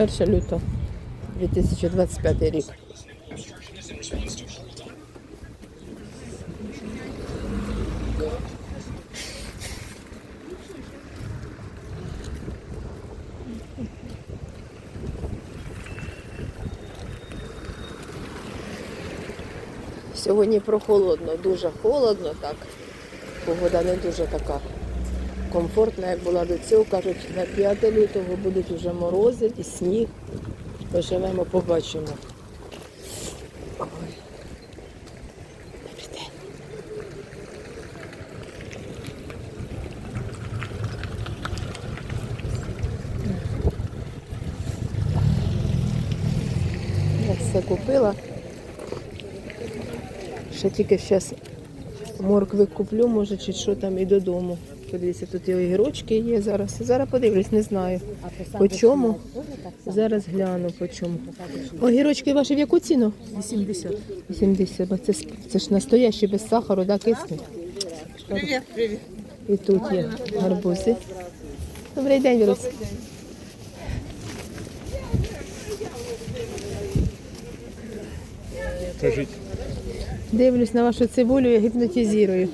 1 лютого 2025 рік. Сьогодні прохолодно, дуже холодно так. Погода не дуже така комфортна, як була до цього. Кажуть, на 5 лютого будуть вже морози і сніг. Поживемо, побачимо. Ой. Добрий все купила. Ще тільки зараз моркви куплю, може, чи що там і додому. Подивіться, тут і огірочки є зараз. Зараз подивлюсь, не знаю. По чому? Зараз гляну по чому. Огірочки ваші в яку ціну? 80. 80. Бо Це, ж- це ж настоящі без сахару, да, кисне. Привіт, привіт. І тут є гарбузи. Добрий день, Вірус. Кажіть, Дивлюсь на вашу цибулю і гіпнотизирую.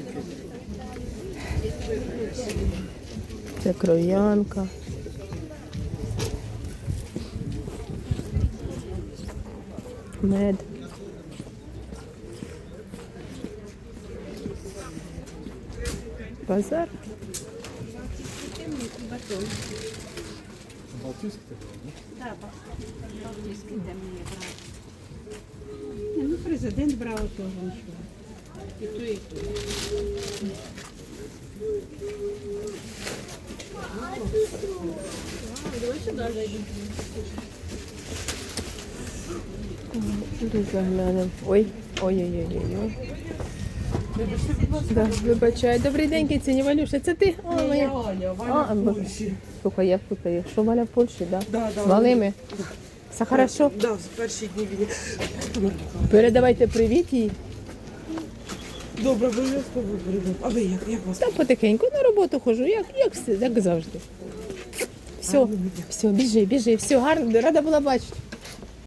Це кров'янка. Мед. Базар. Балтійське? Ні, Ну, президент брав того. І то, і то. Сюди заглянемо. Ой, ой-ой-ой-ой. Да, вибачай. Добрий день, Киціні, Валюша, це ти? О, моя. А, бо- Слухай, я путаю. Що Валя в Польщі, да? Да, да. З малими? Все хорошо? Да, в перші дні війни. Передавайте привіт їй. Добре, обов'язково передам. А ви як? Як вас? Та потихеньку на роботу ходжу, як, як, все, як завжди. Все, все, біжи, біжи, все, гарно, рада була бачити.